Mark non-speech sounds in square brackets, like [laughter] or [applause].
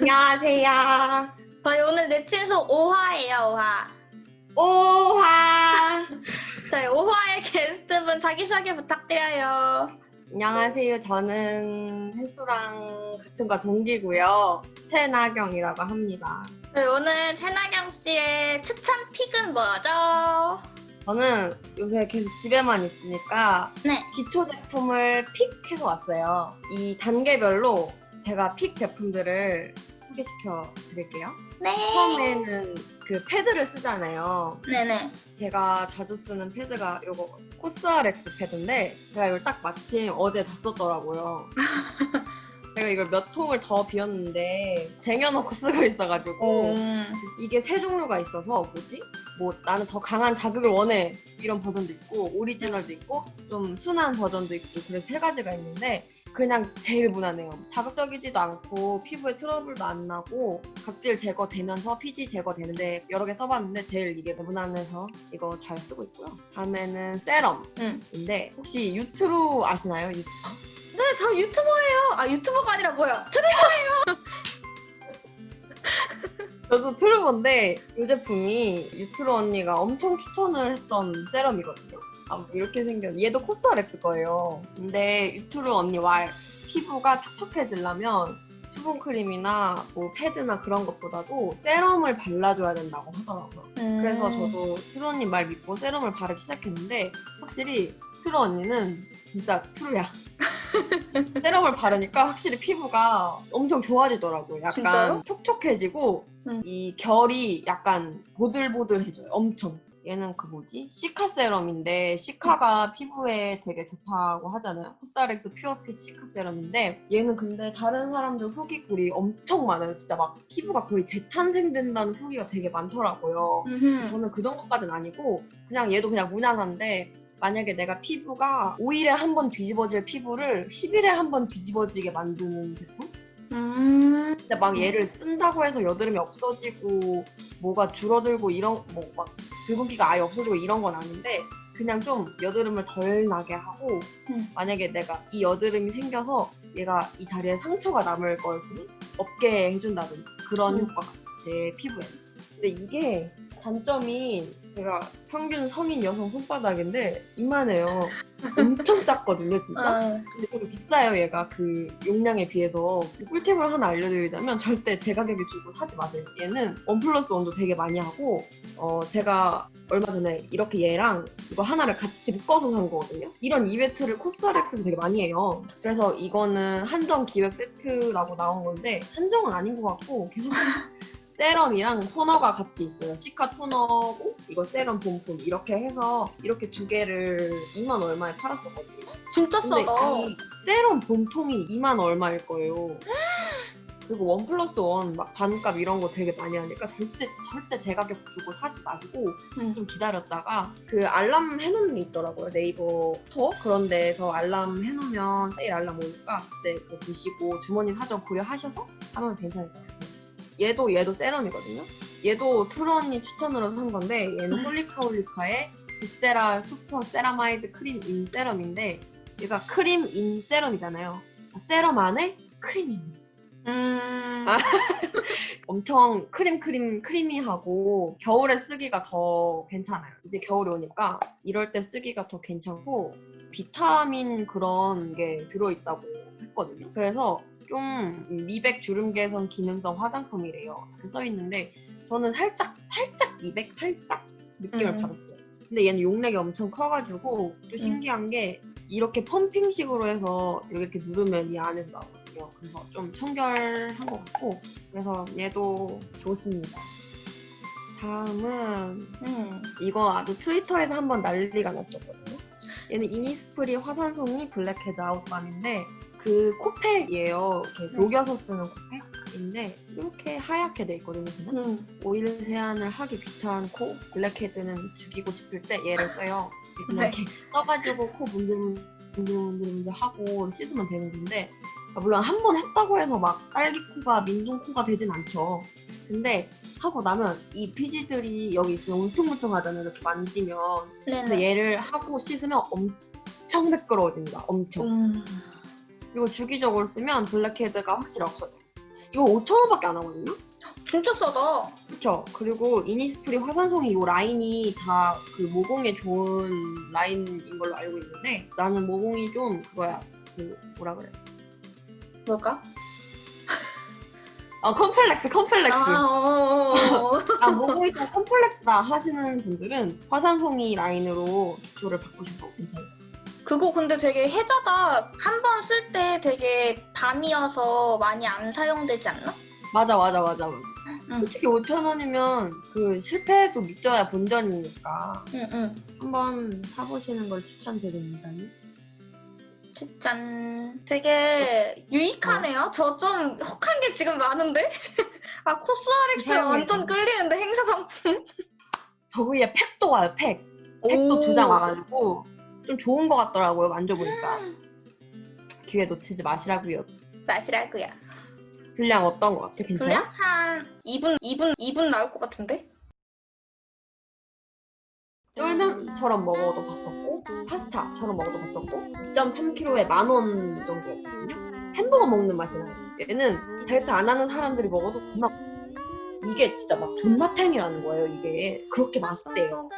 안녕하세요. 저희 오늘 내친소 5화예요, 5화. 오화. 저희 5화의 게스트분 자기소개 부탁드려요. 안녕하세요. 저는 혜수랑 같은 과 동기고요. 최나경이라고 합니다. 저희 오늘 최나경 씨의 추천 픽은 뭐죠? 저는 요새 계속 집에만 있으니까 네. 기초 제품을 픽해서 왔어요. 이 단계별로 제가 픽 제품들을 소개시켜 드릴게요. 네. 처음에는 그 패드를 쓰잖아요. 네네. 제가 자주 쓰는 패드가 이거 코스알엑스 패드인데 제가 이걸 딱 마침 어제 다 썼더라고요. [laughs] 제가 이걸 몇 통을 더 비웠는데 쟁여놓고 쓰고 있어가지고 음. 이게 세 종류가 있어서 뭐지? 뭐 나는 더 강한 자극을 원해 이런 버전도 있고 오리지널도 있고 좀 순한 버전도 있고 그래서 세 가지가 있는데 그냥 제일 무난해요. 자극적이지도 않고 피부에 트러블도 안 나고 각질 제거되면서 피지 제거되는데 여러 개 써봤는데 제일 이게 무난해서 이거 잘 쓰고 있고요. 다음에는 세럼인데 음. 혹시 유트루 아시나요? 유트루? 네, 저 유튜버예요. 아, 유튜버가 아니라 뭐야? 트레 [laughs] 저도 트루버인데 이 제품이 유트루 언니가 엄청 추천을 했던 세럼이거든요. 아, 뭐 이렇게 생겼. 얘도 코스알엑스 거예요. 근데 유트루 언니 말 피부가 촉촉해지려면 수분 크림이나 뭐 패드나 그런 것보다도 세럼을 발라줘야 된다고 하더라고요. 음. 그래서 저도 트루 언니 말 믿고 세럼을 바르기 시작했는데 확실히 트루 언니는 진짜 트루야. [laughs] [laughs] 세럼을 바르니까 확실히 피부가 엄청 좋아지더라고요. 약간 진짜요? 촉촉해지고 음. 이 결이 약간 보들보들해져요. 엄청. 얘는 그 뭐지? 시카 세럼인데 시카가 피부에 되게 좋다고 하잖아요. 코스알엑스 퓨어핏 시카 세럼인데 얘는 근데 다른 사람들 후기 글이 엄청 많아요. 진짜 막 피부가 거의 재탄생된다는 후기가 되게 많더라고요. 음흠. 저는 그 정도까지는 아니고 그냥 얘도 그냥 무난한데 만약에 내가 피부가 5일에 한 번 뒤집어질 피부를 10일에 한 번 뒤집어지게 만드는 제품? 음. 근데 막 얘를 쓴다고 해서 여드름이 없어지고 뭐가 줄어들고 이런 뭐 막 붉은기가 아예 없어지고 이런 건 아닌데 그냥 좀 여드름을 덜 나게 하고 음. 만약에 내가 이 여드름이 생겨서 얘가 이 자리에 상처가 남을 거였으면 없게 해준다든지 그런 음. 효과가 내 피부에 근데 이게 단점이 제가 평균 성인 여성 손바닥인데 이만해요. 엄청 작거든요 진짜? 어. 근데 좀 비싸요 얘가. 그 용량에 비해서. 꿀팁을 하나 알려드리자면 절대 제 가격에 주고 사지 마세요. 얘는 원 플러스 원도 되게 많이 하고 어 제가 얼마 전에 이렇게 얘랑 이거 하나를 같이 묶어서 산 거거든요? 이런 이벤트를 코스알엑스에서 되게 많이 해요. 그래서 이거는 한정 기획 세트라고 나온 건데 한정은 아닌 것 같고 계속 [laughs] 세럼이랑 토너가 같이 있어요. 시카 토너고 이거 세럼 본품 이렇게 해서 이렇게 두 개를 2만 얼마에 팔았었거든요. 진짜 근데 싸다. 이 세럼 본통이 2만 얼마일 거예요. 그리고 원 플러스 원 막 반값 이런 거 되게 많이 하니까 절대 절대 제 가격 주고 사지 마시고 음. 좀 기다렸다가 그 알람 해놓는 게 있더라고요 네이버 스토어 그런 데에서 알람 해놓으면 세일 알람 오니까 그때 그거 보시고 주머니 사정 고려하셔서 하면 괜찮을 것 같아요. 얘도 얘도 세럼이거든요. 얘도 트루언니 추천으로 산 건데 얘는 홀리카홀리카의 부세라 슈퍼 세라마이드 크림 인 세럼인데 얘가 크림 인 세럼이잖아요. 세럼 안에 크림이 있는 음. 아. [laughs] 엄청 크림 크림 크리미하고 겨울에 쓰기가 더 괜찮아요. 이제 겨울이 오니까 이럴 때 쓰기가 더 괜찮고 비타민 그런 게 들어있다고 했거든요. 그래서 좀 미백 주름 개선 기능성 화장품이래요. 이렇게 써 있는데 저는 살짝 살짝 미백 살짝 느낌을 음. 받았어요. 근데 얘는 용량이 엄청 커가지고 또 신기한 게 이렇게 펌핑식으로 해서 여기 이렇게 누르면 이 안에서 나오거든요. 그래서 좀 청결한 것 같고 그래서 얘도 좋습니다. 다음은 음. 이거 아주 트위터에서 한번 난리가 났었거든요. 얘는 이니스프리 화산송이 블랙헤드 아웃밤인데 그 코팩이에요. 이렇게 음. 녹여서 쓰는 코팩인데 이렇게 하얗게 돼 있거든요. 그냥. 음. 오일 세안을 하기 귀찮고 블랙헤드는 죽이고 싶을 때 얘를 써요. 그냥 네. 이렇게 써가지고 코 문질문질문질문질 하고 씻으면 되는 건데 아, 물론 한 번 했다고 해서 막 딸기 코가 민둥 코가 되진 않죠. 근데 하고 나면 이 피지들이 여기 있으면 울퉁불퉁하잖아요. 이렇게 만지면. 근데 네네. 얘를 하고 씻으면 엄청 매끄러워진다. 엄청. 음. 그리고 주기적으로 쓰면 블랙헤드가 확실히 없어져요. 이거 5,000원밖에 안 하거든요. 진짜 싸다. 그쵸. 그리고 이니스프리 화산송이 이 라인이 다 그 모공에 좋은 라인인 걸로 알고 있는데 나는 모공이 좀 그거야. 그 뭐라 그래? 뭘까? 아 컴플렉스 컴플렉스. 아, 어, 어, 어. 아, 모공이 좀 컴플렉스다 하시는 분들은 화산송이 라인으로 기초를 바꾸셔도 괜찮아요. 그거 근데 되게 해자다. 한 번 쓸 때 되게 밤이어서 많이 안 사용되지 않나? 맞아 맞아 맞아 맞아. 응. 솔직히 5,000원이면 그 실패해도 믿져야 본전이니까 응, 응. 한번 사보시는 걸 추천드립니다. 짠. 되게 유익하네요. 저 좀 혹한 게 지금 많은데? [laughs] 아, 코스알엑스 사용해줘. 완전 끌리는데 행사 상품? 저 위에 팩도 와요 팩. 팩도 오. 두장 와가지고 좀 좋은 것 같더라고요 만져보니까 기회 놓치지 마시라고요. 맛이라고요. 분량 어떤 것 같아? 괜찮아? 분량 한 2분, 2분, 2분 나올 것 같은데? 쫄면처럼 먹어도 봤었고 파스타처럼 먹어도 봤었고 2.3kg에 만 원 정도였거든요. 햄버거 먹는 맛이 나요. 얘는 다이어트 안 하는 사람들이 먹어도 겁나 이게 진짜 막 존맛탱이라는 거예요. 이게 그렇게 맛있대요.